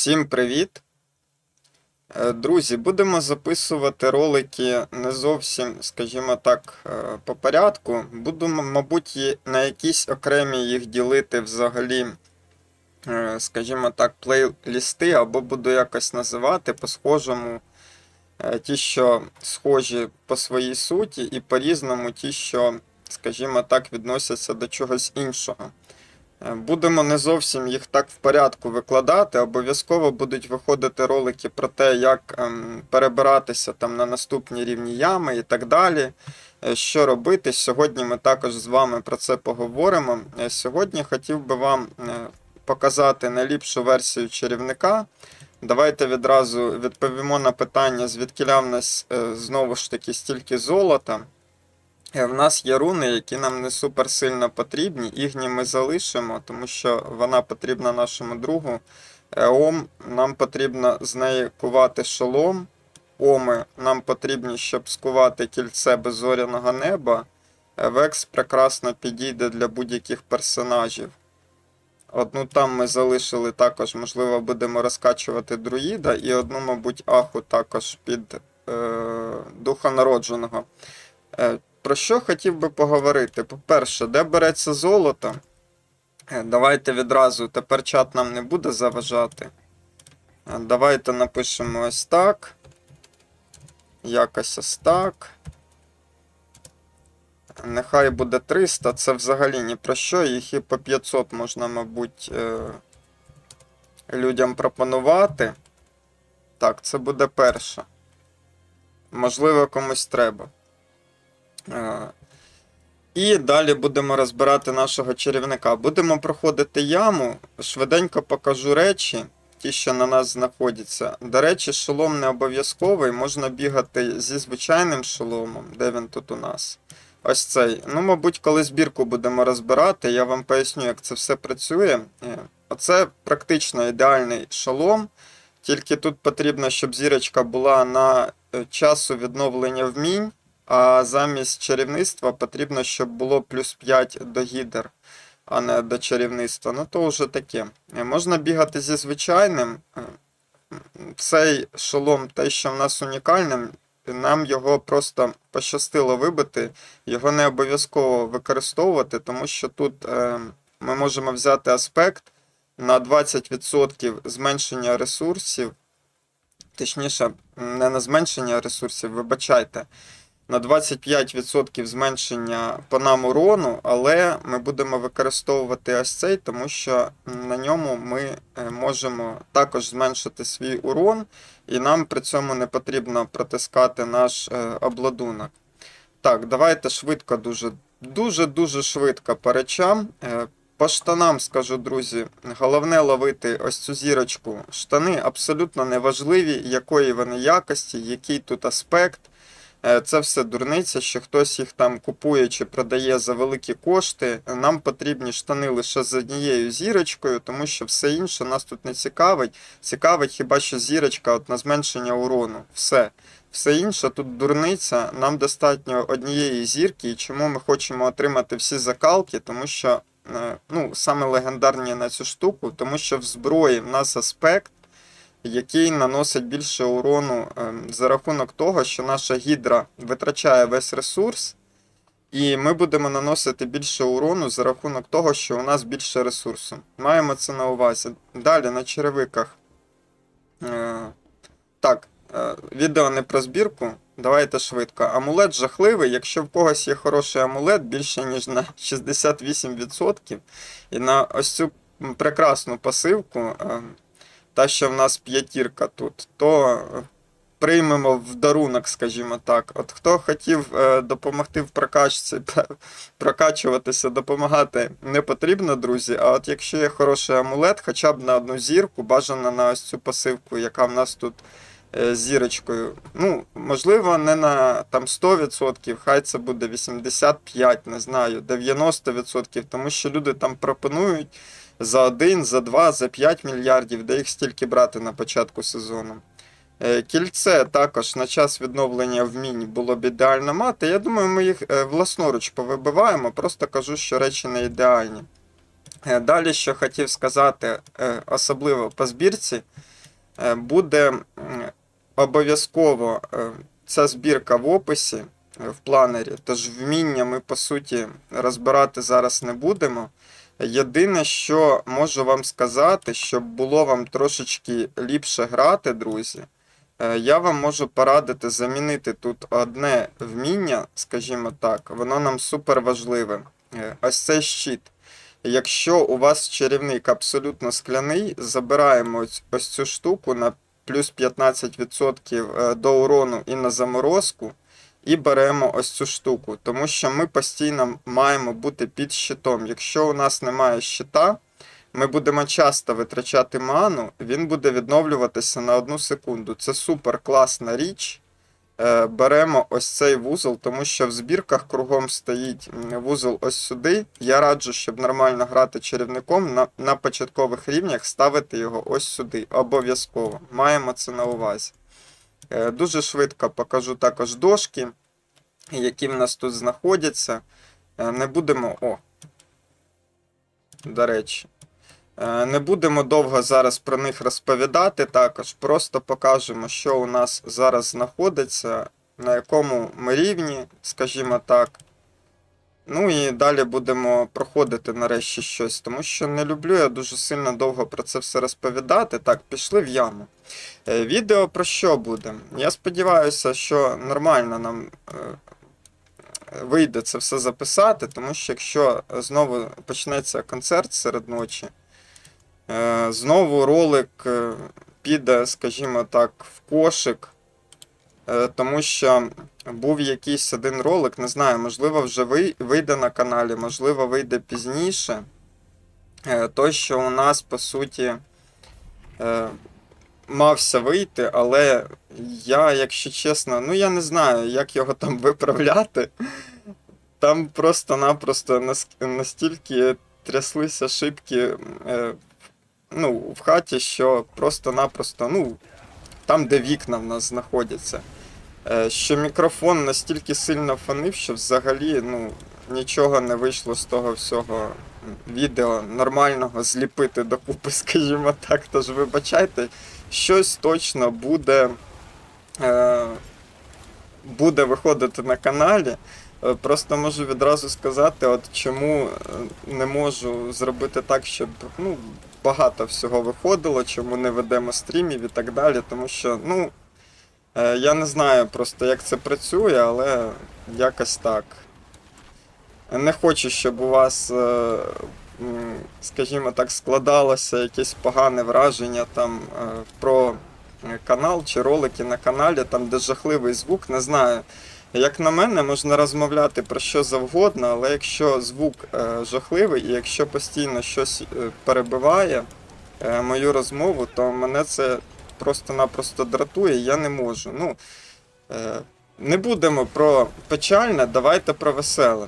Всім привіт! Е, Друзі, будемо записувати ролики не зовсім, скажімо так, е, по порядку. Буду, мабуть, на якісь окремі їх ділити взагалі, е, скажімо так, плейлісти, або буду якось називати по-схожому ті, що схожі по своїй суті, і по-різному ті, що, скажімо так, відносяться до чогось іншого. Е, Будемо не зовсім їх так в порядку викладати. Обов'язково будуть виходити ролики про те, як ем, перебиратися там на наступні рівні ями і так далі. Е, Що робити? Сьогодні ми також з вами про це поговоримо. Е, Сьогодні хотів би вам показати найліпшу версію чарівника. Давайте відразу відповімо на питання, звідкиля в нас знову ж таки стільки золота. Е, В нас є руни, які нам не супер сильно потрібні. Ігні ми залишимо, тому що вона потрібна нашому другу. Еом нам потрібно з неї кувати шолом. Оми нам потрібні, щоб скувати кільце беззоряного неба. Е, Векс прекрасно підійде для будь-яких персонажів. Одну там ми залишили також, можливо, будемо розкачувати друїда, і одну, мабуть, аху також під е, духа народженого. Про що хотів би поговорити? По-перше, де береться золото? Е, Давайте відразу, тепер чат нам не буде заважати. Е, Давайте напишемо ось так. Якось ось так. Нехай буде 300, це взагалі ні про що, їх і по 500 можна, мабуть, е, людям пропонувати. Так, це буде перше. Можливо, комусь треба. І далі будемо розбирати нашого чарівника. Будемо проходити яму, швиденько покажу речі, ті, що на нас знаходяться. До речі, шолом не обов'язковий, можна бігати зі звичайним шоломом, де він тут у нас. Ось цей. Ну, мабуть, коли збірку будемо розбирати, я вам поясню, як це все працює. Е, Оце практично ідеальний шолом, тільки тут потрібно, щоб зірочка була на е, часу відновлення вмінь. А замість чарівництва потрібно, щоб було плюс 5 до гідер, а не до чарівництва. Ну то вже таке. Можна бігати зі звичайним. Е, Цей шолом, те, що в нас унікальним, нам його просто пощастило вибити. Його не обов'язково використовувати, тому що тут е, ми можемо взяти аспект на 20% зменшення ресурсів. Точніше, не на зменшення ресурсів, вибачайте на 25% зменшення по нам урону, але ми будемо використовувати ось цей, тому що на ньому ми е, можемо також зменшити свій урон, і нам при цьому не потрібно протискати наш е, обладунок. Так, давайте швидко, дуже дуже-дуже швидко по речам. Е, По штанам скажу, друзі, головне ловити ось цю зірочку. Штани абсолютно неважливі, якої вони якості, який тут аспект. Е, Це все дурниця, що хтось їх там купує чи продає за великі кошти. Нам потрібні штани лише з однією зірочкою, тому що все інше нас тут не цікавить. Цікавить хіба що зірочка от на зменшення урону. Все. Все інше тут дурниця. Нам достатньо однієї зірки, і чому ми хочемо отримати всі закалки, тому що е, ну, саме легендарні на цю штуку, тому що в зброї в нас аспект який наносить більше урону ем, за рахунок того, що наша гідра витрачає весь ресурс, і ми будемо наносити більше урону за рахунок того, що у нас більше ресурсу. Маємо це на увазі. Далі на черевиках. Е, Так, е, відео не про збірку. Давайте швидко. Амулет жахливий. Якщо в когось є хороший амулет більше, ніж на 68%, і на ось цю прекрасну пасивку. Та, що в нас п'ятірка тут, то приймемо в дарунок, скажімо так. От хто хотів е, допомогти в прокачці, прокачуватися, допомагати не потрібно, друзі. А от якщо є хороший амулет, хоча б на одну зірку, бажано на ось цю пасивку, яка в нас тут е, зірочкою. Ну, можливо, не на там 100%, хай це буде 85%, не знаю, 90%, тому що люди там пропонують за 1, за 2, за 5 мільярдів, де їх стільки брати на початку сезону. Е, Кільце також на час відновлення вмінь було б ідеально мати. Я думаю, ми їх е, власноруч повибиваємо, просто кажу, що речі не ідеальні. Е, Далі, що хотів сказати, особливо по збірці, Буде обов'язково ця збірка в описі в планері, тож вміння ми по суті розбирати зараз не будемо. Єдине, що можу вам сказати, щоб було вам трошечки ліпше грати, друзі, е, я вам можу порадити замінити тут одне вміння, скажімо так, воно нам супер важливе. Е, Ось цей щит. Якщо у вас чарівник абсолютно скляний, забираємо ось, цю штуку на плюс 15% е, до урону і на заморозку, і беремо ось цю штуку, тому що ми постійно маємо бути під щитом. Якщо у нас немає щита, ми будемо часто витрачати ману, він буде відновлюватися на одну секунду. Це супер класна річ. Е, Беремо ось цей вузол, тому що в збірках кругом стоїть вузол ось сюди. Я раджу, щоб нормально грати чарівником на, на початкових рівнях ставити його ось сюди. Обов'язково. Маємо це на увазі. Е, Дуже швидко покажу також дошки, які в нас тут знаходяться. Е, Не будемо. О! До речі. Е, Не будемо довго зараз про них розповідати також. Просто покажемо, що у нас зараз знаходиться, на якому ми рівні, скажімо так. Ну і далі будемо проходити нарешті щось, тому що не люблю я дуже сильно довго про це все розповідати. Так, пішли в яму. Е, Відео про що буде? Я сподіваюся, що нормально нам е, вийде це все записати, тому що якщо знову почнеться концерт серед ночі, е, знову ролик піде, скажімо так, в кошик, тому що був якийсь один ролик, не знаю, можливо, вже вийде на каналі, можливо, вийде пізніше. Е, Той, що у нас, по суті, е, мався вийти, але я, якщо чесно, ну я не знаю, як його там виправляти. Там просто-напросто настільки тряслися шибки е, ну, в хаті, що просто-напросто, ну, там, де вікна в нас знаходяться. Е, що мікрофон настільки сильно фонив, що взагалі ну, нічого не вийшло з того всього відео нормального зліпити докупи, скажімо так. Тож вибачайте, щось точно буде, е, буде виходити на каналі. Е, Просто можу відразу сказати, от чому е, не можу зробити так, щоб ну, багато всього виходило, чому не ведемо стрімів і так далі. Тому що, ну, е, я не знаю просто, як це працює, але якось так. Не хочу, щоб у вас, скажімо так, складалося якесь погане враження там про канал чи ролики на каналі, там де жахливий звук, не знаю. Як на мене, можна розмовляти про що завгодно, але якщо звук е, жахливий і якщо постійно щось е, перебиває е, мою розмову, то мене це просто-напросто дратує, я не можу. Ну, не будемо про печальне, давайте про веселе.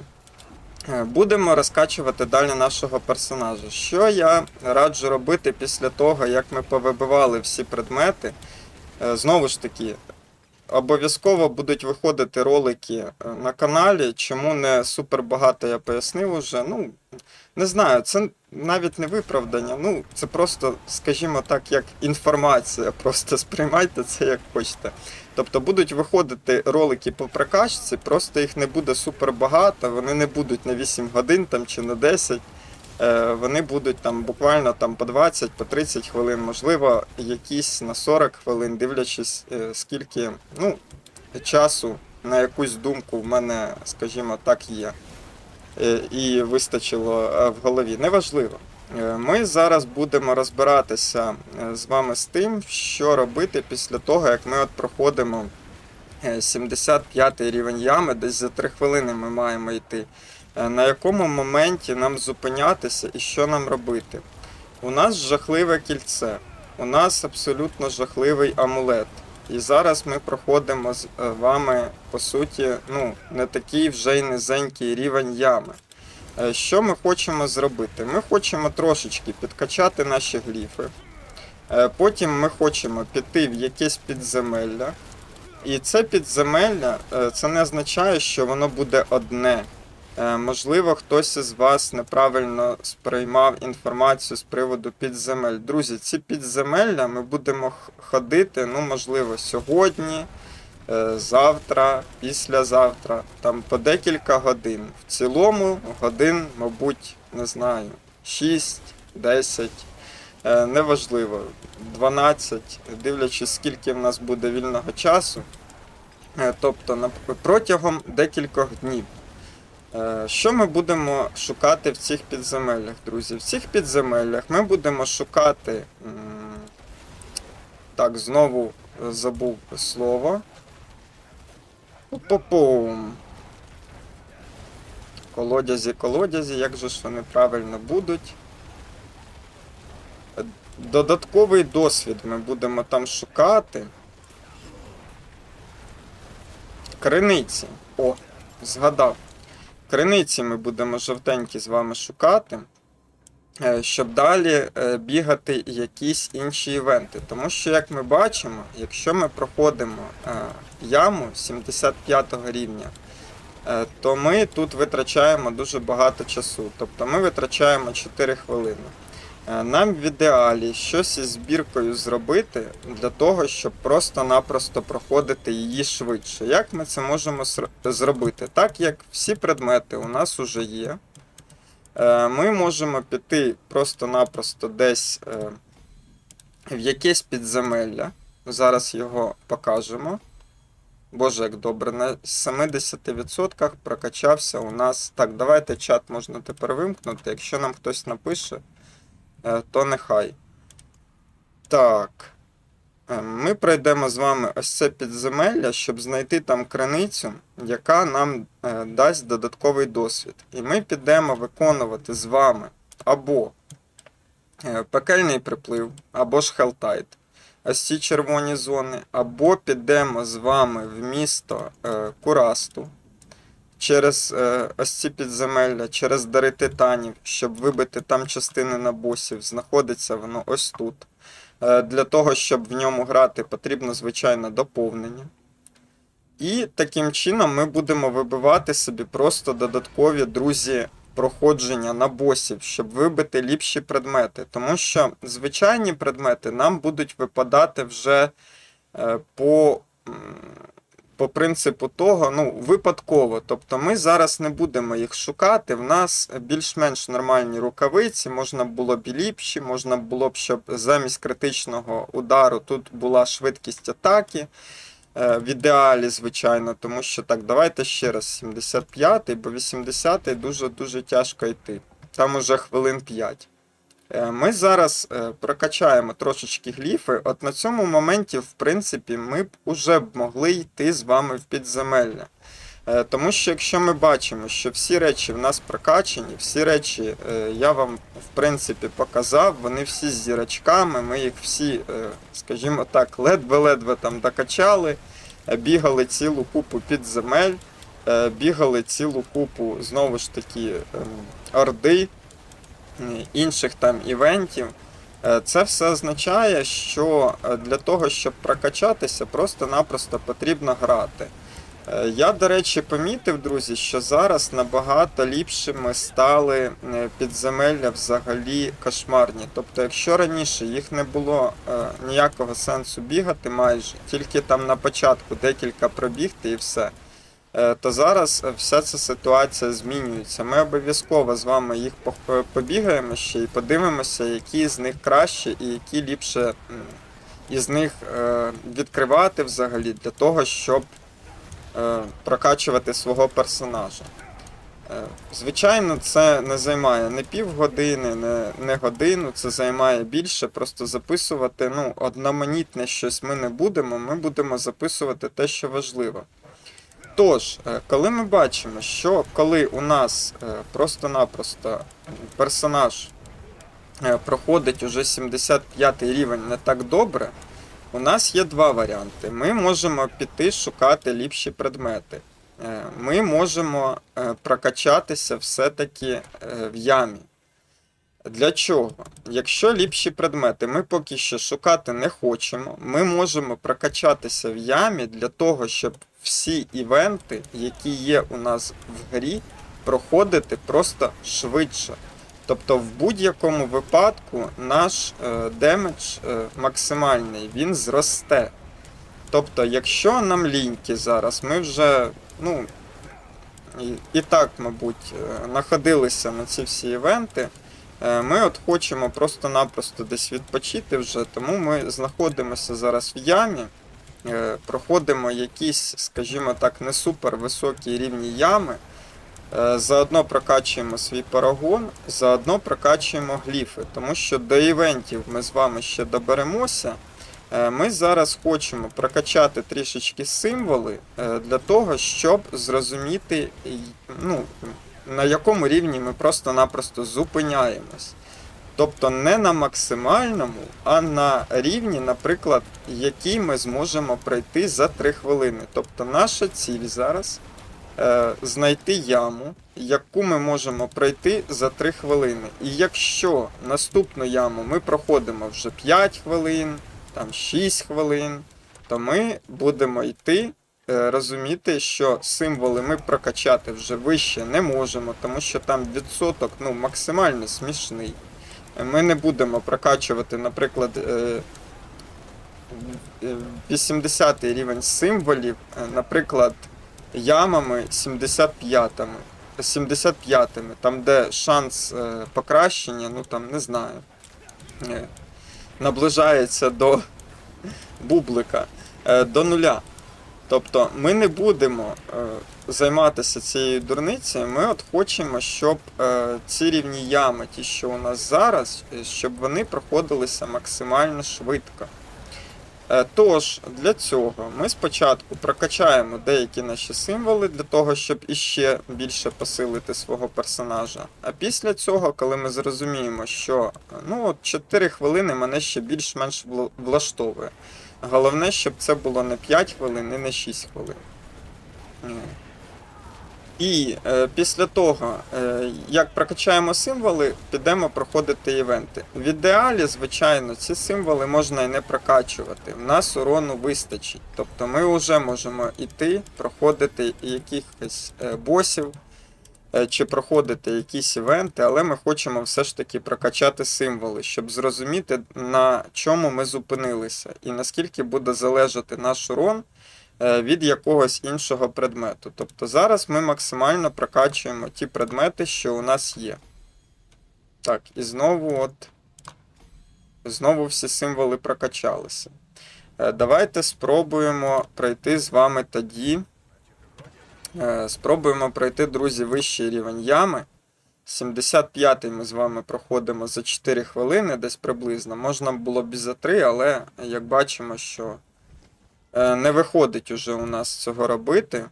Будемо розкачувати далі нашого персонажа. Що я раджу робити після того, як ми повибивали всі предмети? Знову ж таки, обов'язково будуть виходити ролики е, на каналі. Чому не супер багато я пояснив уже. Ну, не знаю, це навіть не виправдання. Ну, це просто, скажімо так, як інформація. Просто сприймайте це як хочете. Тобто будуть виходити ролики по прокачці, просто їх не буде супер багато, вони не будуть на 8 годин там, чи на 10. Е, Вони будуть там буквально там по 20, по 30 хвилин, можливо, якісь на 40 хвилин, дивлячись, е, скільки ну, часу на якусь думку в мене, скажімо так, є. Е, І вистачило в голові. Неважливо. Ми зараз будемо розбиратися з вами з тим, що робити після того, як ми от проходимо е, 75 рівень ями, десь за 3 хвилини ми маємо йти. Е, На якому моменті нам зупинятися і що нам робити? У нас жахливе кільце, у нас абсолютно жахливий амулет. І зараз ми проходимо з е, вами, по суті, ну, не такий вже й низенький рівень ями. Е, Що ми хочемо зробити? Ми хочемо трошечки підкачати наші гліфи. Потім ми хочемо піти в якесь підземелля. І це підземелля, це не означає, що воно буде одне. Е, Можливо, хтось із вас неправильно сприймав інформацію з приводу підземель. Друзі, ці підземелля ми будемо ходити, ну, можливо, сьогодні, е, завтра, післязавтра, там по декілька годин. В цілому годин, мабуть, не знаю, 6, 10, е, неважливо, 12, дивлячись, скільки в нас буде вільного часу. Тобто протягом декількох днів. Е, Що ми будемо шукати в цих підземеллях, друзі? В цих підземеллях ми будемо шукати. Так, знову забув слово. Пу-пу-пум. Колодязі, колодязі, як же ж вони правильно будуть? Е, Додатковий досвід ми будемо там шукати. Криниці. О, згадав. Криниці ми будемо жовтенькі з вами шукати, е, щоб далі е, бігати якісь інші івенти. Тому що, як ми бачимо, якщо ми проходимо е, яму 75 рівня, то ми тут витрачаємо дуже багато часу. Тобто ми витрачаємо 4 хвилини. Е, Нам в ідеалі щось із збіркою зробити для того, щоб просто-напросто проходити її швидше. Як ми це можемо зробити? Так як всі предмети у нас уже є, е, ми можемо піти просто-напросто десь е, в якесь підземелля. Зараз його покажемо. Боже, як добре, на 70% прокачався у нас. Так, давайте чат можна тепер вимкнути. Якщо нам хтось напише, то нехай. Так. Е, Ми пройдемо з вами ось це підземелля, щоб знайти там криницю, яка нам е, дасть додатковий досвід. І ми підемо виконувати з вами або е, пекельний приплив, або ж Хелтайт. Ось ці червоні зони, або підемо з вами в місто е, Курасту через е, ось ці підземелля, через дари титанів, щоб вибити там частини на босів, знаходиться воно ось тут. Е, для того, щоб в ньому грати, потрібно звичайно доповнення. І таким чином ми будемо вибивати собі просто додаткові друзі проходження на босів, щоб вибити ліпші предмети. Тому що звичайні предмети нам будуть випадати вже е, по. По принципу того, ну, випадково. Тобто ми зараз не будемо їх шукати. В нас більш-менш нормальні рукавиці, можна було б і ліпші, можна було б, щоб замість критичного удару тут була швидкість атаки. Е, В ідеалі, звичайно, тому що так, давайте ще раз 75-й, бо 80-й дуже-дуже тяжко йти. Там уже хвилин 5. Е, Ми зараз е, прокачаємо трошечки гліфи. От на цьому моменті, в принципі, ми б уже могли йти з вами в підземелля. Е, Тому що якщо ми бачимо, що всі речі в нас прокачані, всі речі я вам в принципі показав, вони всі з зірочками, ми їх всі, скажімо так, ледве-ледве там докачали, бігали цілу купу підземель, бігали цілу купу знову ж таки ем, орди інших там івентів. Е, Це все означає, що е, для того, щоб прокачатися, просто-напросто потрібно грати. Е, Я, до речі, помітив, друзі, що зараз набагато ліпшими стали підземелля взагалі кошмарні. Тобто, якщо раніше їх не було ніякого сенсу бігати майже, тільки там на початку декілька пробігти і все. Е, То зараз е, вся ця ситуація змінюється. Ми обов'язково з вами їх побігаємо ще і подивимося, які з них краще і які ліпше із них е, відкривати взагалі для того, щоб прокачувати свого персонажа. Звичайно, це не займає не півгодини, не, не годину, це займає більше. Просто записувати ну, одноманітне щось ми не будемо, ми будемо записувати те, що важливо. Тож, е, коли ми бачимо, що коли у нас е, просто-напросто персонаж е, проходить уже 75 рівень не так добре, у нас є два варіанти. Ми можемо піти шукати ліпші предмети. Ми можемо прокачатися все-таки в ямі. Для чого? Якщо ліпші предмети ми поки що шукати не хочемо, ми можемо прокачатися в ямі для того, щоб всі івенти, які є у нас в грі, проходити просто швидше. Тобто в будь-якому випадку наш е, демедж е, максимальний він зросте. Тобто, якщо нам ліньки зараз, ми вже, ну, і, і так, мабуть, е, находилися на ці всі івенти, ми от хочемо просто-напросто десь відпочити вже, тому ми знаходимося зараз в ямі, проходимо якісь, скажімо так, не супер високі рівні ями. Е, Заодно прокачуємо свій парагон, заодно прокачуємо гліфи, тому що до івентів ми з вами ще доберемося. Е, Ми зараз хочемо прокачати трішечки символи е, для того, щоб зрозуміти, ну, на якому рівні ми просто-напросто зупиняємось. Тобто не на максимальному, а на рівні, наприклад, який ми зможемо пройти за 3 хвилини. Тобто наша ціль зараз е, знайти яму, яку ми можемо пройти за 3 хвилини. І якщо наступну яму ми проходимо вже 5 хвилин, там 6 хвилин, то ми будемо йти, е, розуміти, що символи ми прокачати вже вище не можемо, тому що там відсоток ну, максимально смішний. Е, Ми не будемо прокачувати, наприклад, е, е, 80 рівень символів, е, наприклад, ямами 75-ми. 75-ми, там де шанс е, покращення, ну там не знаю. е, Наближається до бублика, е, до нуля. Тобто ми не будемо е, займатися цією дурницею. Ми от хочемо, щоб е, ці рівні ями, ті, що у нас зараз, е, щоб вони проходилися максимально швидко. Е, Тож, для цього ми спочатку прокачаємо деякі наші символи для того, щоб іще більше посилити свого персонажа. А після цього, коли ми зрозуміємо, що ну, 4 хвилини мене ще більш-менш влаштовує. Головне, щоб це було не 5 хвилин і не 6 хвилин. І е, після того, е, як прокачаємо символи, підемо проходити івенти. В ідеалі, звичайно, ці символи можна і не прокачувати. В нас урону вистачить. Тобто ми вже можемо йти, проходити якихось е, босів е, чи проходити якісь івенти, але ми хочемо все ж таки прокачати символи, щоб зрозуміти, на чому ми зупинилися і наскільки буде залежати наш урон від якогось іншого предмету. Тобто зараз ми максимально прокачуємо ті предмети, що у нас є. Так, і знову от. Знову всі символи прокачалися. Е, Давайте спробуємо пройти з вами тоді. Е, Спробуємо пройти, друзі, вищий рівень ями. 75-й ми з вами проходимо за 4 хвилини, десь приблизно. Можна було б і за 3, але як бачимо, що е, не виходить уже у нас цього робити.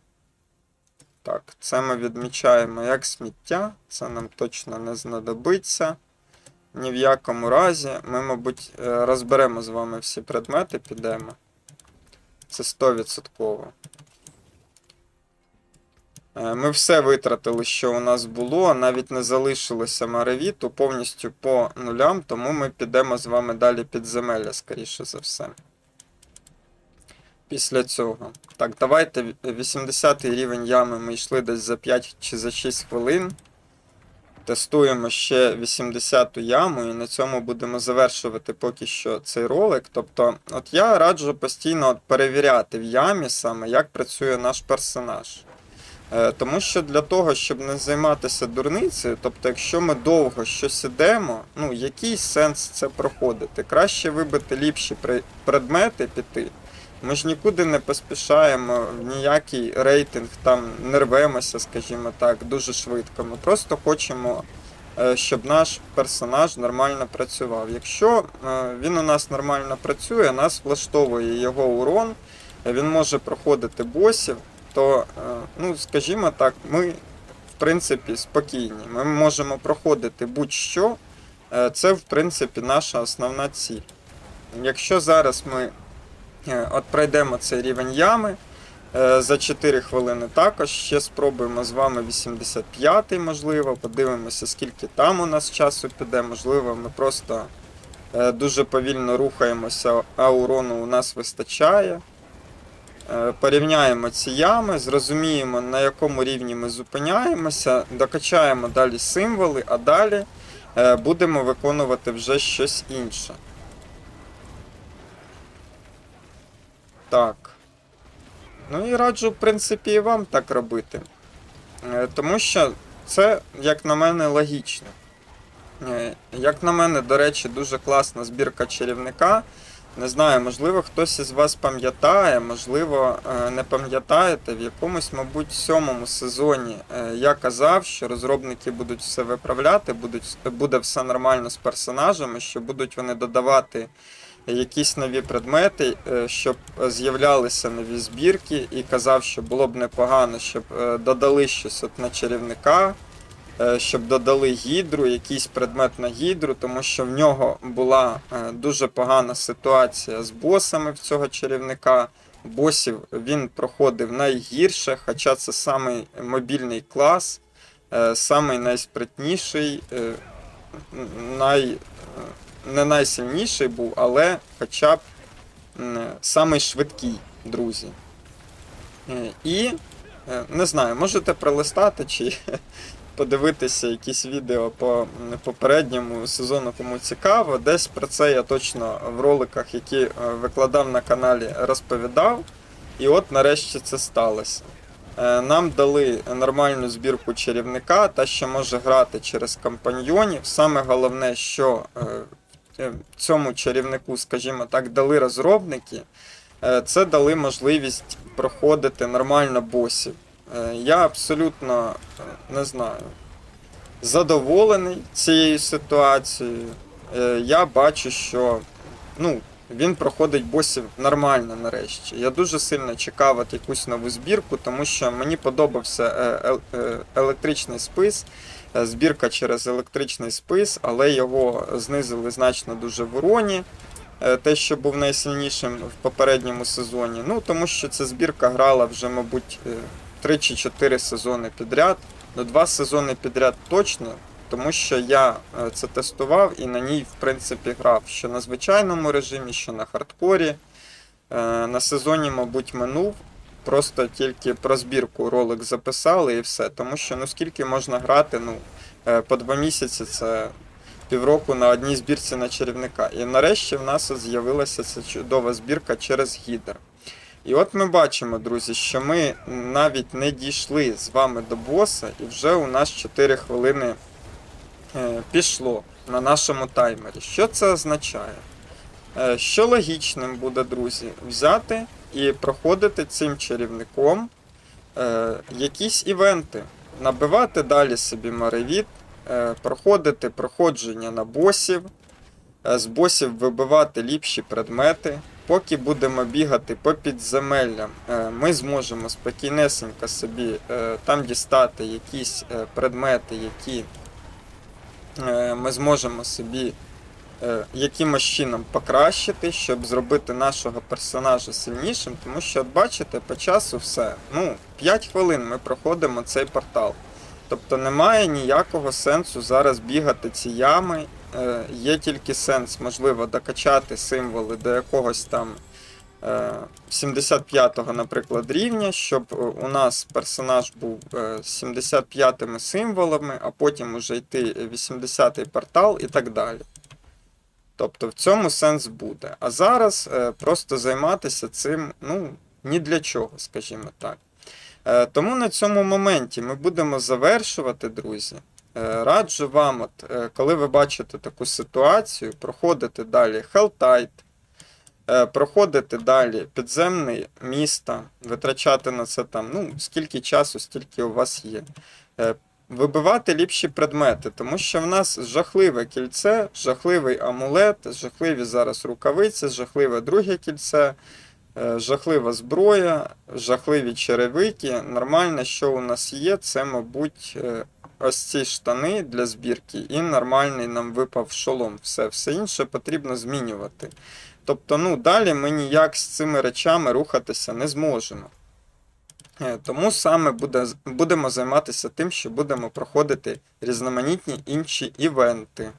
Так, це ми відмічаємо як сміття, це нам точно не знадобиться. Ні в якому разі. Ми, мабуть, е, розберемо з вами всі предмети, підемо. Це 100%. Е, Ми все витратили, що у нас було, навіть не залишилося маревіту повністю по нулям, тому ми підемо з вами далі підземелля, скоріше за все. Після цього. Так, давайте 80 рівень ями ми йшли десь за 5 чи за 6 хвилин. Тестуємо ще 80-ту яму, і на цьому будемо завершувати поки що цей ролик. Тобто, от я раджу постійно от перевіряти в ямі саме, як працює наш персонаж. Е, Тому що для того, щоб не займатися дурницею, тобто, якщо ми довго щось ідемо, ну який сенс це проходити? Краще вибити ліпші предмети піти. Ми ж нікуди не поспішаємо в ніякий рейтинг, там не рвемося, скажімо так, дуже швидко. Ми просто хочемо, е, щоб наш персонаж нормально працював. Якщо е, він у нас нормально працює, нас влаштовує його урон, він може проходити босів, то, е, ну, скажімо так, ми в принципі спокійні. Ми можемо проходити будь-що. Це, в принципі, наша основна ціль. Якщо зараз ми От пройдемо цей рівень ями е, за 4 хвилини також. Ще спробуємо з вами 85-й, можливо, подивимося, скільки там у нас часу піде. Можливо, ми просто е, дуже повільно рухаємося, а урону у нас вистачає. е, порівняємо ці ями, зрозуміємо, на якому рівні ми зупиняємося, докачаємо далі символи, а далі е, будемо виконувати вже щось інше. Так. Ну і раджу, в принципі, і вам так робити. Е, Тому що це, як на мене, логічно. Е, Як на мене, до речі, дуже класна збірка чарівника. Не знаю, можливо, хтось із вас пам'ятає, можливо, е, не пам'ятаєте. В якомусь, мабуть, сьомому сезоні я казав, що розробники будуть все виправляти, будуть, буде все нормально з персонажами, що будуть вони додавати якісь нові предмети, е, щоб з'являлися нові збірки, і казав, що було б непогано, щоб е, додали щось от на чарівника, е, щоб додали гідру, якийсь предмет на гідру, тому що в нього була е, дуже погана ситуація з босами в цього чарівника. Босів він проходив найгірше, хоча це самий мобільний клас, е, самий найспритніший, е, най, е, не найсильніший був, але хоча б самий швидкий, друзі. Е, І е, не знаю, можете пролистати чи подивитися якісь відео по попередньому сезону, кому цікаво. Десь про це я точно в роликах, які е, викладав на каналі, розповідав. І от нарешті це сталося. Нам дали нормальну збірку чарівника, та що може грати через компаньйонів. Саме головне, що цьому чарівнику, скажімо так, дали розробники, е, це дали можливість проходити нормально босів. Е, Я абсолютно е, не знаю, задоволений цією ситуацією. Е, Я бачу, що ну, він проходить босів нормально нарешті. Я дуже сильно чекав от якусь нову збірку, тому що мені подобався е, ел- е, електричний спис, е, збірка через електричний спис, але його знизили значно дуже в уроні. е, Те, що був найсильнішим в попередньому сезоні. Ну, тому що ця збірка грала вже, мабуть, 3 чи 4 сезони підряд. Ну, два сезони підряд точно, тому що я е, це тестував і на ній, в принципі, грав що на звичайному режимі, що на хардкорі. Е, На сезоні, мабуть, минув. Просто тільки про збірку ролик записали і все. Тому що ну скільки можна грати, ну, е, по два місяці це півроку на одній збірці на чарівника. І нарешті в нас з'явилася ця чудова збірка через гідер. І от ми бачимо, друзі, що ми навіть не дійшли з вами до боса, і вже у нас 4 хвилини е, пішло на нашому таймері. Що це означає? Е, Що логічним буде, друзі, взяти і проходити цим чарівником е, якісь івенти, набивати далі собі маревіт, е, проходити проходження на босів, е, з босів вибивати ліпші предмети. Поки будемо бігати по підземеллям, е, ми зможемо спокійнесенько собі е, там дістати якісь е, предмети, які е, ми зможемо собі якимось чином покращити, щоб зробити нашого персонажа сильнішим, тому що, от бачите, по часу все. Ну, 5 хвилин ми проходимо цей портал. Тобто немає ніякого сенсу зараз бігати ці ями. Е, Є тільки сенс, можливо, докачати символи до якогось там е, 75-го, наприклад, рівня, щоб е, у нас персонаж був е, з 75-ми символами, а потім уже йти 80-й портал і так далі. Тобто в цьому сенс буде. А зараз е, просто займатися цим, ну, ні для чого, скажімо так. Е, Тому на цьому моменті ми будемо завершувати, друзі. Е, Раджу вам, от, коли ви бачите таку ситуацію, проходити далі е, проходити далі підземне місто, витрачати на це там, ну, скільки часу, стільки у вас є. Вибивати ліпші предмети, тому що в нас жахливе кільце, жахливий амулет, жахливі зараз рукавиці, жахливе друге кільце, е, жахлива зброя, жахливі черевики. Нормальне, що у нас є, це, мабуть, е, ось ці штани для збірки, і нормальний нам випав шолом. Все, все інше потрібно змінювати. Тобто, ну, далі ми ніяк з цими речами рухатися не зможемо. Е, Тому саме буде, будемо займатися тим, що будемо проходити різноманітні інші івенти.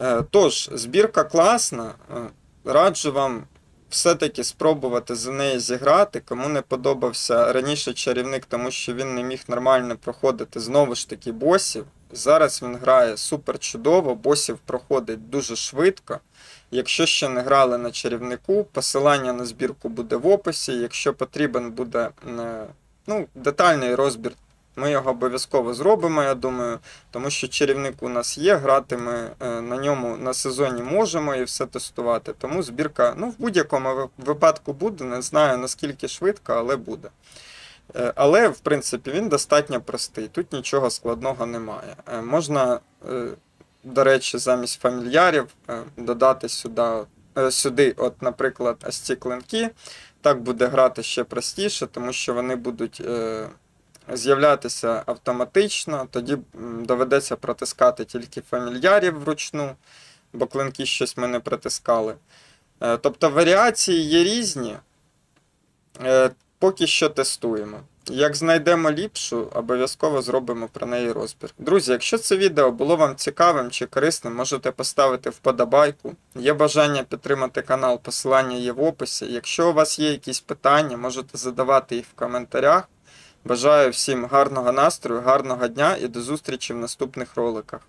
Е, Тож, збірка класна. е, Раджу вам все-таки спробувати за неї зіграти. Кому не подобався раніше чарівник, тому що він не міг нормально проходити знову ж таки босів. Зараз він грає супер чудово, босів проходить дуже швидко. Якщо ще не грали на чарівнику, посилання на збірку буде в описі. Якщо потрібен буде е, ну, детальний розбір, ми його обов'язково зробимо, я думаю, тому що чарівник у нас є, грати ми е, на ньому на сезоні можемо і все тестувати. Тому збірка ну, в будь-якому випадку буде. Не знаю наскільки швидко, але буде. Е, Але, в принципі, він достатньо простий. Тут нічого складного немає. Можна, до речі, замість фамільярів е, додати сюди, е, сюди, от, наприклад, ось ці клинки. Так буде грати ще простіше, тому що вони будуть е, з'являтися автоматично. Тоді доведеться протискати тільки фамільярів вручну, бо клинки щось ми не притискали. Е, Тобто варіації є різні. Поки що тестуємо. Як знайдемо ліпшу, обов'язково зробимо про неї розбір. Друзі, якщо це відео було вам цікавим чи корисним, можете поставити вподобайку. Є бажання підтримати канал, посилання є в описі. Якщо у вас є якісь питання, можете задавати їх в коментарях. Бажаю всім гарного настрою, гарного дня і до зустрічі в наступних роликах.